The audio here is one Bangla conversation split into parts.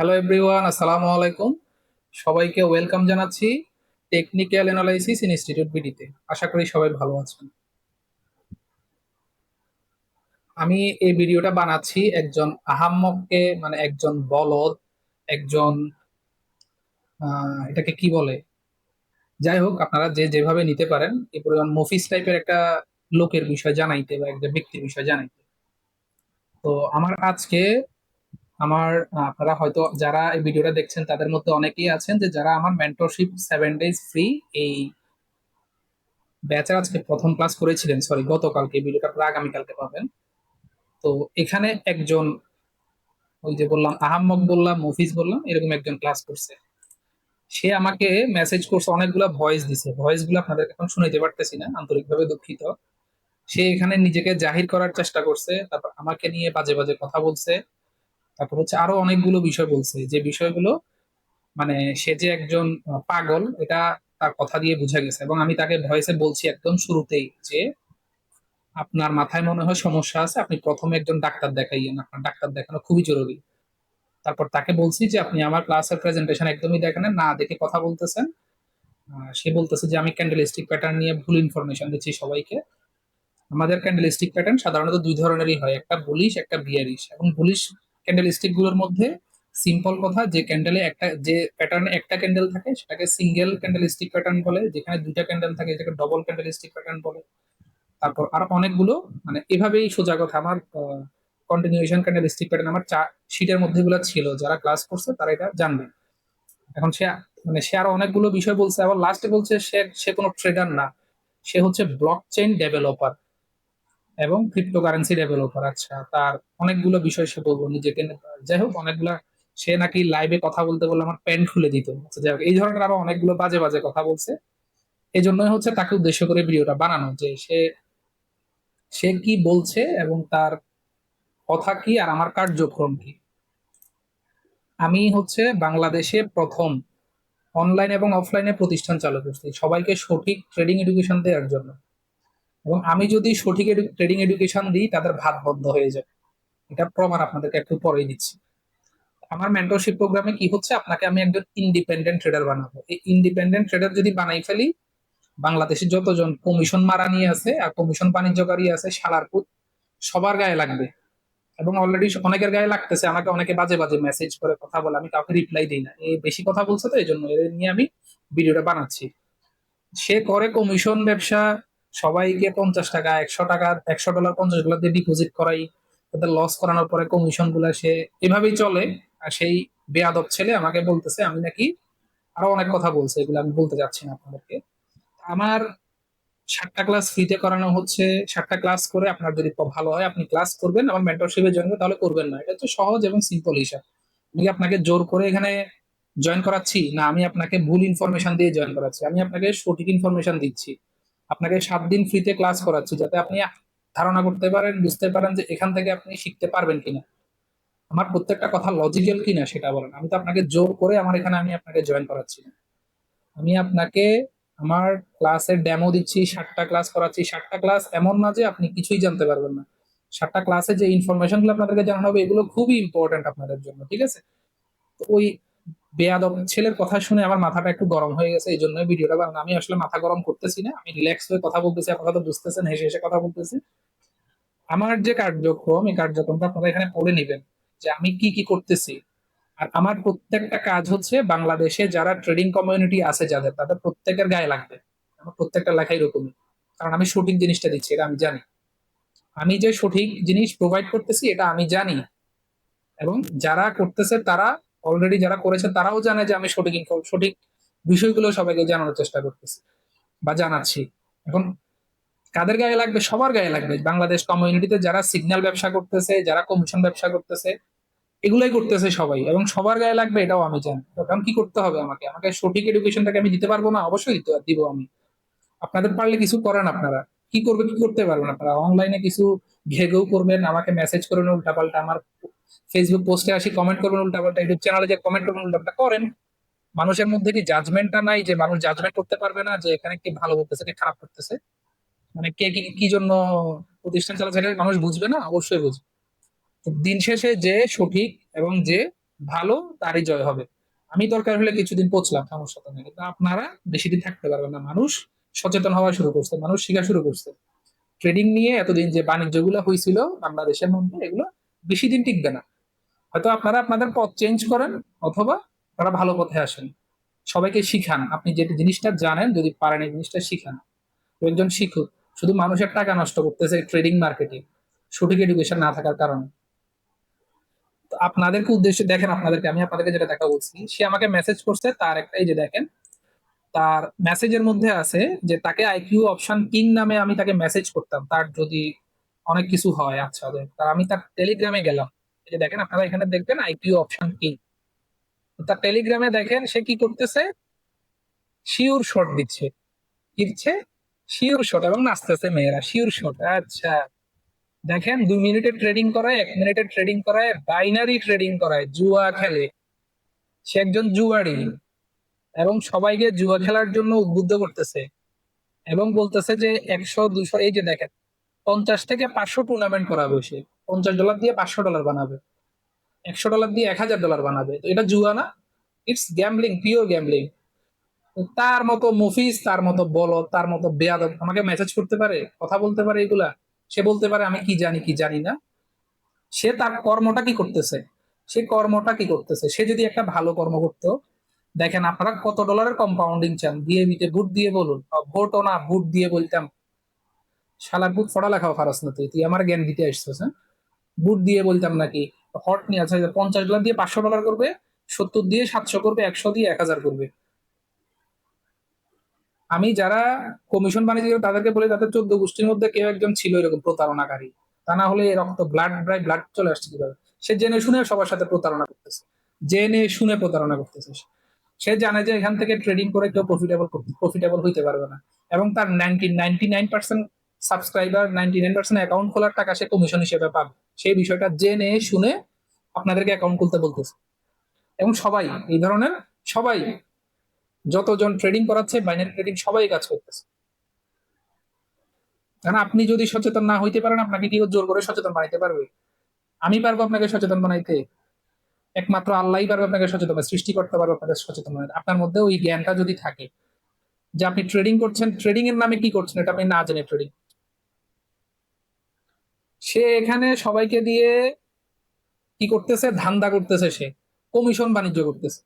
হ্যালো এভরিওয়ান আসসালামু আলাইকুম সবাইকে ওয়েলকাম জানাচ্ছি টেকনিক্যাল অ্যানালাইসিস ইনস্টিটিউট বিডিতে আশা করি সবাই ভালো আছেন। আমি এই ভিডিওটা বানাচ্ছি একজন আহাম্মককে মানে একজন বলদ, একজন এটাকে কি বলে? যাই হোক, আপনারা যে যেভাবে নিতে পারেন এই পরিমাণ মফিস টাইপের একটা লোকের বিষয় জানাইতে বা একটা ব্যক্তির বিষয় জানাইতে। তো আমার আজকে আমার আপনারা হয়তো যারা এই ভিডিওটা দেখছেন, তাদের মধ্যে অনেকেই আছেন যে যারা আমার মেন্টরশিপ সেভেন ডেজ ফ্রি এই ব্যাচের আজকে প্রথম ক্লাস করেছিলেন সরি গতকালকে ভিডিওটা আপনারা আগামীকালকে পাবেন। তো এখানে একজন, ওই যে বললাম আহাম্মক বললাম, মফিজ বললাম, এরকম একজন ক্লাস করছে। সে আমাকে মেসেজ করছে, অনেকগুলা ভয়েস দিছে। ভয়েসগুলো আপনাদের এখন শুনাইতে পারতেছি না, আন্তরিকভাবে দুঃখিত। সে এখানে নিজেকে জাহির করার চেষ্টা করছে, তারপর আমাকে নিয়ে বাজে বাজে কথা বলছে। তারপর হচ্ছে আরও অনেকগুলো বিষয় বলছে। যে বিষয়গুলো মানে সে যে একজন পাগল, এটা তার কথা দিয়ে বোঝা গেছে এবং আমি তাকে ভয়েসে বলছি একদম শুরুতেই যে আপনার মাথায় মনে হয় সমস্যা আছে, আপনি প্রথমে একজন ডাক্তার দেখাইয়েন। আপনার ডাক্তার দেখানো খুবই জরুরি। তারপর তাকে বলছি যে আপনি আমার ক্লাসের প্রেজেন্টেশন একদমই দেখেন না দেখে কথা বলতেছেন। সে বলতেছে যে আমি ক্যান্ডেলিস্টিক প্যাটার্ন নিয়ে ভুল ইনফরমেশন দিচ্ছি সবাইকে। আমাদের ক্যান্ডেলিস্টিক প্যাটার্ন সাধারণত দুই ধরনেরই হয়, একটা বুলিশ একটা বিয়ারিশ এবং বুলিশ ক্যান্ডেলিস্টিকগুলোর মধ্যে সিম্পল কথা, যে ক্যান্ডেলে একটা, যে প্যাটার্নে একটা ক্যান্ডেল থাকে, সেটাকে সিঙ্গেল ক্যান্ডেলিস্টিক প্যাটার্ন বলে, যেখানে দুইটা ক্যান্ডেল থাকে যেটাকে ডবল ক্যান্ডেলিস্টিক প্যাটার্ন বলে। তারপর আরও অনেকগুলো মানে এভাবেই সোজা কথা, আমার কন্টিনিউশন ক্যান্ডেলিস্টিক প্যাটার্ন আমার চা শিটের মধ্যে এগুলো ছিল, যারা ক্লাস করছে তারা এটা জানবে। এখন সে মানে সে আরও অনেকগুলো বিষয় বলছে, আবার লাস্টে বলছে সে সে কোনো ট্রেডার না। সে হচ্ছে ব্লক চেইন ডেভেলপার এবং ক্রিপ্টোকারেন্সি ডেভেলপার আচ্ছা তার অনেকগুলো বিষয় সে বলব নিজেকে। যাই হোক, অনেকগুলা, সে নাকি লাইভে কথা বলতে বললে আমার প্যান্ট খুলে দিত। আচ্ছা যাই হোক, এই ধরনের আরও অনেকগুলো বাজে বাজে কথা বলছে। এই জন্যই হচ্ছে তাকে উদ্দেশ্য করে ভিডিওটা বানানো, যে সে সে কি বলছে এবং তার কথা কি আর আমার কার্যক্রম কি? আমি হচ্ছে বাংলাদেশে প্রথম অনলাইন এবং অফলাইনে প্রতিষ্ঠান চালু করছি। সবাইকে সঠিক ট্রেডিং এডুকেশন দেওয়ার জন্য। এবং আমি যদি সঠিক ট্রেডিং এডুকেশন দিই, তাদের ভাত বন্ধ হয়ে যাবে এটা প্রমাণ আপনাদেরকে একটু পরেই দিচ্ছি। আমার মেন্টরশিপ প্রোগ্রামে কি হচ্ছে? আপনাকে আমি একজন ইন্ডিপেন্ডেন্ট ট্রেডার বানাবো। এই ইন্ডিপেন্ডেন্ট ট্রেডার যদি বানাই ফেলি বাংলাদেশে যতজন কমিশন মারা নিয়ে আছে আর কমিশন বাণিজ্যকারী আছে শালারপুর সবার গায়ে লাগবে। এবং অলরেডি অনেকের গায়ে লাগতেছে, আমাকে অনেকে বাজে বাজে মেসেজ করে কথা বলে, আমি কাউকে রিপ্লাই দিই না। এই বেশি কথা বলছে তো এই জন্য এদের নিয়ে আমি ভিডিওটা বানাচ্ছি। সে করে কমিশন ব্যবসা সবাইকে পঞ্চাশ টাকা, একশো টাকা, একশো ডলার, পঞ্চাশ ডলার দিয়ে ডিপোজিট করাই। তাদের লস করানোর পরে কমিশনগুলা সে এভাবেই চলে। আর সেই বেয়াদব ছেলে আমাকে বলতেছে, আমি নাকি আরও অনেক কথা বলছে, এগুলো আমি বলতে যাচ্ছি না আপনাদেরকে। আমার সাতটা ক্লাস ফ্রিতে করানো হচ্ছে। সাতটা ক্লাস করে আপনার যদি ভালো হয়, আপনি ক্লাস করবেন। আমার মেন্টরশিপে জয়েন তাহলে করবেন না। এটা হচ্ছে সহজ এবং সিম্পল হিসাব। আমি আপনাকে জোর করে এখানে জয়েন করাচ্ছি? না, আমি আপনাকে ভুল ইনফরমেশন দিয়ে জয়েন করাচ্ছি। আমি আপনাকে সঠিক ইনফরমেশন দিচ্ছি। আপনাকে সাত দিন ফ্রিতে ক্লাস করাচ্ছি যাতে আপনি ধারণা করতে পারেন, বুঝতে পারেন যে এখান থেকে আপনি শিখতে পারবেন কিনা। আমার প্রত্যেকটা কথা লজিক্যাল কিনা সেটা বলেন। আমি তো আপনাকে জোর করে আমার এখানে আমি আপনাকে জয়েন করাচ্ছি। না আমি আপনাকে আমার ক্লাসের ডেমো দিচ্ছি ষাটটা ক্লাস করাচ্ছি। ষাটটা ক্লাস এমন না যে আপনি কিছুই জানতে পারবেন না। ষাটটা ক্লাসে যে ইনফরমেশনগুলো আপনাদেরকে জানানো হবে, এগুলো খুবই ইম্পর্টেন্ট আপনাদের জন্য, ঠিক আছে? ওই বেয়াদব ছেলের কথা শুনে আমার মাথাটা একটু গরম হয়ে গেছে এই জন্য ভিডিওটা বানানো। আমি আসলে মাথা গরম করতেছি না, আমি রিল্যাক্স হয়ে কথা বলতেছি আপনারা তো বুঝতেছেন, হেসে হেসে কথা বলতেছি। আমার যে কার্যক্রম, এই কার্যক্রমটা আপনারা এখানে পড়ে নেবেন যে আমি কি কি করতেছি। আর আমার প্রত্যেকটা কাজ হচ্ছে বাংলাদেশে যারা ট্রেডিং কমিউনিটি আছে যাদের, তাদের প্রত্যেকের গায়ে লাগবে। আমার প্রত্যেকটা লেখাই এরকমই। কারণ আমি সঠিক জিনিসটা দিচ্ছি, এটা আমি জানি। আমি যে সঠিক জিনিস প্রোভাইড করতেছি, এটা আমি জানি। এবং যারা করতেছে তারা অলরেডি যারা করেছে তারাও জানে যে আমি সঠিক সঠিক বিষয়গুলো সবাইকে জানানোর চেষ্টা করতেছি বা জানাচ্ছি। এখন কাদের গায়ে লাগবে? সবার গায়ে লাগবে। বাংলাদেশ কমিউনিটিতে যারা সিগন্যাল ব্যবসা করতেছে, যারা কমিশন ব্যবসা করতেছে, এগুলাই করতেছে সবাই। এবং সবার গায়ে লাগবে এটাও আমি জানি। এখন কি করতে হবে আমাকে? আমাকে সঠিক এডুকেশনটাকে আমি দিতে পারব না? অবশ্যই দিতে দিব আমি। আপনাদের পারলে কিছু করেন আপনারা। কি করবে, কি করতে পারবেন আপনারা? অনলাইনে কিছু ঘেগেও করবেন, আমাকে মেসেজ করবেন উল্টাপাল্টা আমার ফেসবুক পোস্টে আসি কমেন্ট করবেন উল্টাপাল্টা ইউটিউব চ্যানেলে যে কমেন্ট করবেন উল্টাপাল্টা করেন। মানুষের মধ্যে কি জাজমেন্টটা নাই যে মানুষ জাজমেন্ট করতে পারবে না, যে এখানে কি ভালো করতেছে, কি খারাপ করতেছে? মানে কে কি কি জন্য প্রতিষ্ঠান চালাচ্ছে মানুষ বুঝবে না? অবশ্যই বুঝবে। দিন শেষে যে সঠিক এবং যে ভালো, তারই জয় হবে। আমি দরকার হলে কিছুদিন পচলাম সমস্যা তো নেই। কিন্তু আপনারা বেশি দিন থাকতে পারবেন না। মানুষ সচেতন হওয়া শুরু করছে, মানুষ শিখা শুরু করছে। ট্রেডিং নিয়ে এতদিন যে বাণিজ্যগুলো হয়েছিল বাংলাদেশের মধ্যে এগুলো বেশি দিন টিকবে না। হয়তো আপনারা আপনাদের পথ চেঞ্জ করেন অথবা তারা ভালো পথে আসেন। সবাইকে শিখান। আপনি যে জিনিসটা জানেন, যদি পারেন এই জিনিসটা শিখান। একজন শিক্ষক শুধু মানুষের টাকা নষ্ট করতেছে ট্রেডিং মার্কেটে সঠিক এডুকেশন না থাকার কারণে। আপনাদেরকে উদ্দেশ্যে, দেখেন আপনাদেরকে, আমি আপনাদেরকে যেটা দেখা বলছি, সে আমাকে মেসেজ করছে, তার একটা যে দেখেন, তার মেসেজের মধ্যে আছে যে তাকে আইকিউ অপশন কিং নামে আমি তাকে মেসেজ করতাম। তার যদি অনেক কিছু হয়। আচ্ছা আমি তার টেলিগ্রামে গেলাম। এই যে দেখেন, আপনারা এখানে দেখবেন আইকিউ অপশন কিং? তার টেলিগ্রামে দেখেন, সে কি করতেছে? শিওর শট দিচ্ছে। দিচ্ছে শিওর শট এবং নাচতেছে মেয়েরা শিওর শট আচ্ছা দেখেন, দুই মিনিটের ট্রেডিং করায়, এক মিনিটের ট্রেডিং করায় বাইনারি ট্রেডিং করায়, জুয়া খেলে। সে একজন জুয়ারি এবং সবাইকে জুয়া খেলার জন্য উদ্বুদ্ধ করতেছে এবং বলতেছে যে একশো, দুশো, এই যে দেখেন পঞ্চাশ থেকে পাঁচশো টুর্নামেন্ট করাবে সে। পঞ্চাশ ডলার দিয়ে পাঁচশো ডলার বানাবে। একশো ডলার দিয়ে এক হাজার ডলার বানাবে। তো এটা জুয়া না ইটস গ্যামলিং পিওর গ্যামলিং তার মতো মুফিস তার মতো বল তার মতো বেয়াদব আমাকে মেসেজ করতে পারে, কথা বলতে পারে এগুলা। সে বলতে পারে, আমি কি জানি কি জানি না। সে তার কর্মটা কি করতেছে? সে কর্মটা কি করতেছে? সে যদি একটা ভালো কর্ম করতো, দেখেন আপনারা কত ডলারের কম্পাউন্ডিং চান। দিয়ে দিতে বুট দিয়ে বলুন। ভোটও না বুট দিয়ে বলতাম। শালার বুট পড়ালেখাও ফারাস না তুই তুই আমার জ্ঞান দিতে আসছিস হ্যাঁ? বুট দিয়ে বলতাম নাকি, হট নিয়ে আছে, পঞ্চাশ ডলার দিয়ে পাঁচশো ডলার করবে, সত্তর দিয়ে সাতশো করবে, একশো দিয়ে এক হাজার করবে। আমি যারা কমিশন বাণিজ্য তাদেরকে বলি, তাদের চোদ্দ গোষ্ঠীর মধ্যে কেউ একজন ছিল এরকম প্রতারণাকারী। তা না হলে রক্ত ব্লাড ব্রাই ব্লাড চলে আসছে কীভাবে? সে জেনে শুনে সবার সাথে প্রতারণা করতেছে। জেনে শুনে প্রতারণা করতেছে সে। জানে যে এখান থেকে ট্রেডিং করে কেউ প্রফিটেবল প্রফিটেবল হইতে পারবে না। এবং তার ninety ninety nine percent subscriber ninety nine percent account খোলার টাকা সে কমিশন হিসেবে পাবে। সেই বিষয়টা জেনে, শুনে আপনাদেরকে অ্যাকাউন্ট খুলতে বলতেছে। এবং সবাই, এই ধরনের সবাই, যতজন ট্রেডিং করাচ্ছে বাইনারি ট্রেডিং সবাই কাজ করতেছে। কারণ আপনি যদি সচেতন না হইতে পারেন, আপনাকে কি জোর করে সচেতন বানাইতে পারবে। আমি পারব আপনাকে সচেতন বানাইতে। একমাত্র আল্লাহই পারবে আপনাকে সচেতন সৃষ্টি করতে পারবে আপনাকে সচেতন আপনার মধ্যে ওই জ্ঞানটা যদি থাকে যে আপনি ট্রেডিং করছেন ট্রেডিং এর নামে কি করছেন, এটা আপনি না জেনে ট্রেডিং সে এখানে সবাইকে দিয়ে কি করতেছে? ধান্দা করতেছে সে। কমিশন বাণিজ্য করতেছে।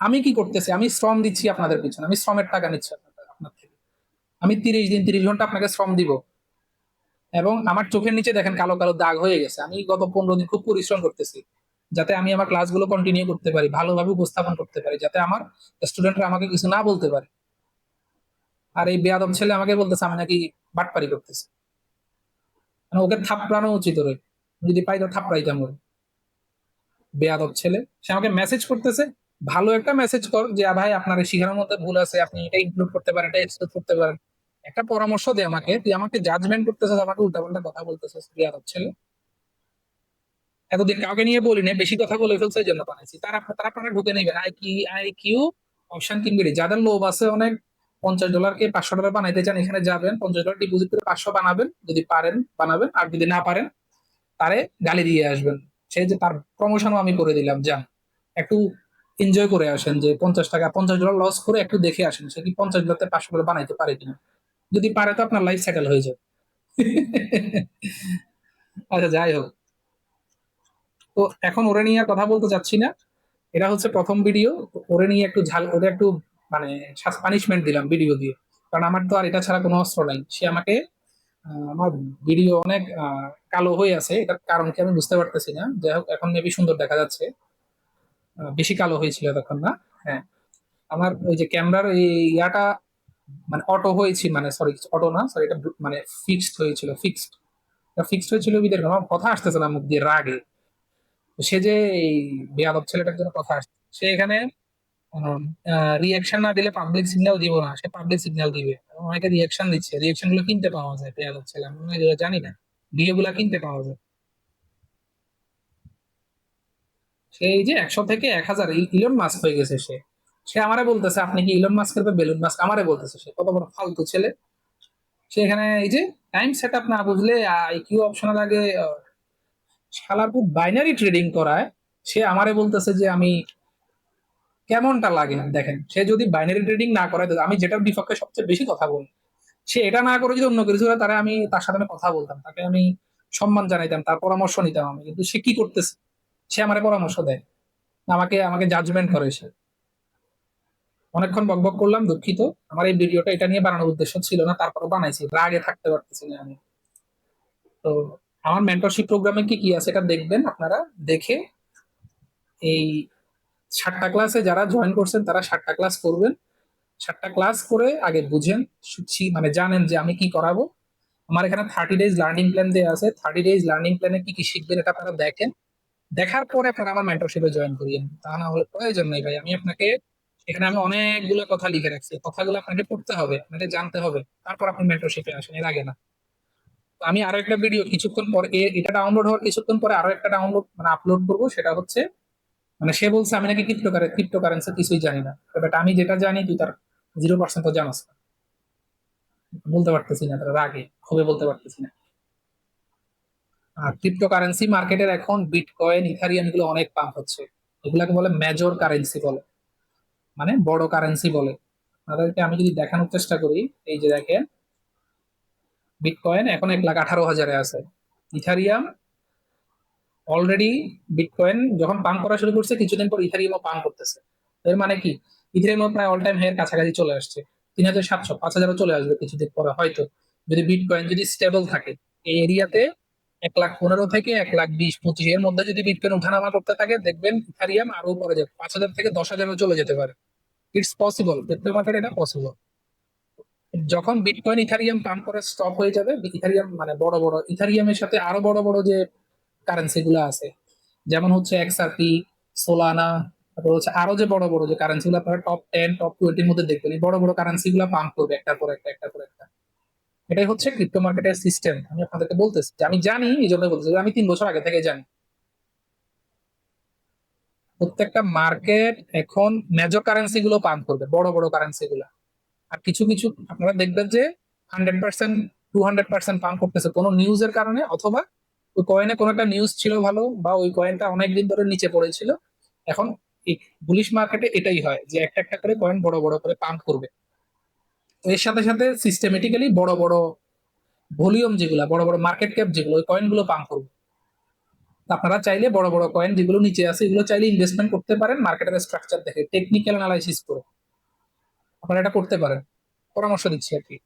আমি কি করতেছি? আমি শ্রম দিচ্ছি আপনাদের পিছনে। আমি শ্রমের টাকা নিচ্ছি আপনার থেকে। আমি তিরিশ দিন, তিরিশ ঘণ্টা আপনাকে শ্রম দিব। এবং আমার চোখের নিচে দেখেন কালো কালো দাগ হয়ে গেছে। আমি গত পনেরো দিন খুব পরিশ্রম করতেছি যাতে আমি আমার ক্লাসগুলো কন্টিনিউ করতে পারি, ভালোভাবে উপস্থাপন করতে পারি, যাতে আমার স্টুডেন্টরা আমাকে কিছু না বলতে পারে। আর এই বেয়াদব ছেলে আমাকে বলতেছে, আমি নাকি বাটপারি করতেছি। মানে ওকে থাপড়ানো উচিত ওরে। যদি পাই তো থাপড়াইতাম ওরে বেয়াদব ছেলে। সে আমাকে মেসেজ করতেছে, ভালো একটা মেসেজ কর যে ভাই, আপনার শিখানোর মধ্যে ভুল আছে। আপনি এটা ইনক্লুড করতে পারেন, এটা এক্সক্লুড করতে পারেন। একটা পরামর্শ দে আমাকে। তুই আমাকে জাজমেন্ট করতেছিস, আমাকে উল্টাপাল্টা কথা বলতেছিস, বেয়াদব ছেলে। এতদিন কাউকে নিয়ে বলি না বেশি কথা বলে ফেলছে এই জন্য বানাইছি। তারা তারা ঢুকে নেবেন। আই কি, আই কিউ অপশন কিনবে যাদের লোভ আছে অনেক পঞ্চাশ ডলারকে পাঁচশো ডলার বানাইতে চান, এখানে যাবেন, পঞ্চাশ ডলার ডিপোজিট করে পাঁচশো বানাবেন, যদি পারেন, বানাবেন, আর যদি না পারেন, তারে গালি দিয়ে আসবেন। সেই যে তার প্রমোশনও আমি করে দিলাম, যান। একটু এনজয় করে আসেন যে পঞ্চাশ টাকা, পঞ্চাশ ডলার লস করে একটু দেখে আসেন সে কি পঞ্চাশ ডলারতে পাঁচশো করে বানাইতে পারে কিনা। যদি পারে তো আপনার লাইফ সেটেল হয়ে যাবে আচ্ছা যাই হোক। তো এখন ওরে নিয়ে কথা বলতে চাচ্ছি না। এটা হচ্ছে প্রথম ভিডিও ওরে নিয়ে একটু ঝাল, ওরে একটু মানে পানিশমেন্ট দিলাম ভিডিও দিয়ে। কারণ আমার তো আর এটা ছাড়া কোনো অস্ত্র নাই। সে আমাকে আমার ভিডিও অনেক কালো হয়ে আছে। এটার কারণ কি আমি বুঝতে পারতেছি না। যাই হোক, এখন মেবি সুন্দর দেখা যাচ্ছে। বেশি কালো হয়েছিল তখন না? হ্যাঁ। আমার ওই যে ক্যামেরার এই ইয়াটা মানে অটো হয়েছিল মানে সরি অটো না সরি এটা মানে ফিক্সড হয়েছিল ফিক্সড ফিক্সড হয়েছিল বিদের আমার কথা আসতেছে না মুখ দিয়ে, রাগে। সে যে এই বেয়াদব ছেলেটার জন্য কথা আসছে। সে এখানে রিয়াকশন না দিলে পাবলিক সিগন্যাল দিব না, সে পাবলিক সিগন্যাল দিবে। অনেকে রিয়াকশন দিচ্ছে রিয়াকশনগুলো কিনতে পাওয়া যায় বেয়াদব ছেলে আমি জানি না। ভিডিও গুলা কিনতে পাওয়া যায়। সেই যে একশো থেকে এক হাজার ইলন মাস্ক হয়ে গেছে সে। সে আমারে বলতেছে, আপনি কি ইলন মাস্কের বেলুন মাস্ক আমারে বলতেছে? সে কত বড় ফালতু ছেলে। সে এখানে এই যে টাইম সেট আপ না বুঝলে কিউ অপশনের আগে শালার খুব বাইনারি ট্রেডিং করায়, সে আমারে বলতেছে যে আমি কেমনটা লাগে? দেখেন সে যদি বাইনারি ট্রেডিং না করে আমি যেটার বিপক্ষে সবচেয়ে বেশি কথা বলি সে এটা না করে যদি অন্য কিছু তাহলে আমি তার সাথে আমি কথা বলতাম তাকে আমি সম্মান জানাইতাম তার পরামর্শ নিতাম আমি। কিন্তু সে কি করতেছে? সে আমার পরামর্শ দেয়। আমাকে আমাকে জাজমেন্ট করে সে। অনেকক্ষণ বকবক করলাম দুঃখিত। আমার এই ভিডিওটা এটা নিয়ে বানানোর উদ্দেশ্য ছিল না তারপরে বানাইছি রাগে থাকতে পারতেছি না আমি। তো আমার মেন্টরশিপ প্রোগ্রামে কি কি আছে এটা দেখবেন আপনারা দেখে এই ষাটটা ক্লাসে যারা জয়েন করছেন, তারা ষাটটা ক্লাস করবেন। ষাটটা ক্লাস করে আগে বুঝেন মানে জানেন যে আমি কি করাবো। আমার এখানে থার্টি ডেজ লার্নিং প্ল্যান দেওয়া আছে। থার্টি ডেজ লার্নিং প্ল্যানে কি কি শিখবেন এটা আপনারা দেখেন। দেখার পরে আপনারা আমার মেন্টরশিপে জয়েন করিয়েন তা না হলে প্রয়োজন নেই ভাই। আমি আপনাকে, এখানে আমি অনেকগুলো কথা লিখে রাখছি। কথাগুলো আপনাকে পড়তে হবে, আপনাকে জানতে হবে। তারপর আপনি মেন্টরশিপে আসেন, এর আগে না। আমি আরও একটা ভিডিও কিছুক্ষণ পর এটা ডাউনলোড হওয়ার কিছুক্ষণ পরে আরও একটা ডাউনলোড মানে আপলোড করব, সেটা হচ্ছে মানে সে বলছে, আমি নাকি ক্রিপ্টো ক্রিপ্টো কারেন্সি কিছুই জানি না। বাট আমি যেটা জানি, তুই তার জিরো পার্সেন্ট তো জানাস বলতে পারতেছি না, তার রাগে হবে বলতে পারতেছি না। আর ক্রিপ্টো কারেন্সি মার্কেটের এখন বিটকয়েন অনেক পাম্প হচ্ছে। এগুলাকে বলে মেজর কারেন্সি বলে। মানে বড় কারেন্সি বলে। আপনাদেরকে আমি যদি দেখানোর চেষ্টা করি, এই যে দেখেন বিটকয়েন এখন এক লাখ আঠারো হাজারে আছে। ইথারিয়াম অলরেডি বিটকয়েন যখন পাম্প করা শুরু করছে, কিছুদিন পর ইথারিয়ামও পাম্প করতেছে। এর মানে কি? ইথারিয়াম প্রায় অল টাইম হাইয়ের কাছাকাছি চলে আসছে। তিন হাজার সাতশো, পাঁচ হাজারও চলে আসবে কিছুদিন পরে হয়তো। যদি বিটকয়েন যদি স্টেবল থাকে, এই এরিয়াতে এক লাখ পনেরো থেকে এক লাখ বিশ, পঁচিশ, এর মধ্যে যদি বিটকয়েন উঠানামা করতে থাকে, দেখবেন ইথারিয়াম আরও পরে যাবে। পাঁচ হাজার থেকে দশ হাজারও চলে যেতে পারে। ইটস পসিবল ক্রিপ্টো মার্কেট এটা পসিবল যখন বিটকয়েন ইথারিয়াম পাম্প করে স্টপ হয়ে যাবে ইথারিয়াম মানে বড় বড় ইথারিয়ামের সাথে আরও বড় বড় যে কারেন্সি গুলো আছে। যেমন হচ্ছে এক্সআরপি সোলানা তারপর হচ্ছে আরও যে বড় বড় যে কারেন্সি গুলো আপনারা টপ টেন টপ টোয়েন্টির মধ্যে দেখবেন, এই বড় বড় কারেন্সি গুলো পাম্প করবে একটার পর একটা, একটার পর একটা। এটাই হচ্ছে ক্রিপ্টো মার্কেটের সিস্টেম আমি আপনাদেরকে বলতেছি, আমি জানি এই জন্য বলতেছি আমি তিন বছর আগে থেকে জানি। প্রত্যেকটা মার্কেট এখন মেজর কারেন্সি গুলো পাম্প করবে, বড় বড় কারেন্সি গুলা। আর কিছু কিছু আপনারা দেখবেন যে hundred percent to hundred percent pump করতেছে কোনো নিউজের কারণে অথবা ওই কয়েনে কোনো একটা নিউজ ছিল ভালো বা ওই কয়েনটা অনেকদিন ধরে নিচে পড়েছিল। এখন বুলিশ মার্কেটে এটাই হয় যে একটা একটা করে কয়েন বড় বড় করে পাম্প করবে। এর সাথে সাথে সিস্টেমেটিক্যালি বড় বড় ভলিউম যেগুলো, বড় বড় মার্কেট ক্যাপ যেগুলো, ওই কয়েনগুলো পাম্প করবে। আপনারা চাইলে বড় বড় কয়েন যেগুলো নিচে আছে, এগুলো চাইলে ইনভেস্টমেন্ট করতে পারেন মার্কেটের স্ট্রাকচার দেখে টেকনিক্যাল অ্যানালাইসিস করে। আপনারা এটা করতে পারেন। পরামর্শ দিচ্ছি আর কি।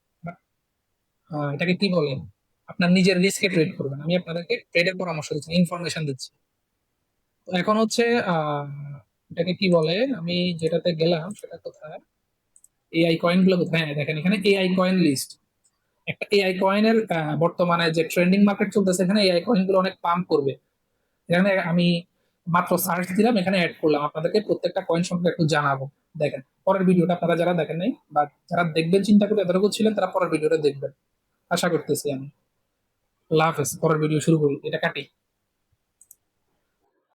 এটাকে কি বলে? আপনার নিজের রিস্কে ট্রেড করবেন। আমি আপনাদেরকে ট্রেডের পরামর্শ দিচ্ছি ইনফরমেশন দিচ্ছি। তো এখন হচ্ছে এটাকে কি বলে? আমি যেটাতে গেলাম সেটা কোথায়? এআই কয়েনগুলো কোথায়? হ্যাঁ, দেখেন এখানে এআই কয়েন লিস্ট একটা এআই কয়েনের বর্তমানে যে ট্রেন্ডিং মার্কেট চলতেছে এখানে এআই কয়েনগুলো অনেক পাম্প করবে। এখানে আমি মাত্র সার্চ দিলাম এখানে অ্যাড করলাম। আপনাদেরকে প্রত্যেকটা কয়েন সম্পর্কে একটু জানাব। দেখেন পরের ভিডিওটা আপনারা যারা দেখেন নাই বা যারা দেখবেন চিন্তা করে এতটুকু ছিলেন তারা পরের ভিডিওটা দেখবেন। আশা করতেছি আমি। লাভ হাফেজ পরের ভিডিও শুরু করি এটা কাটি।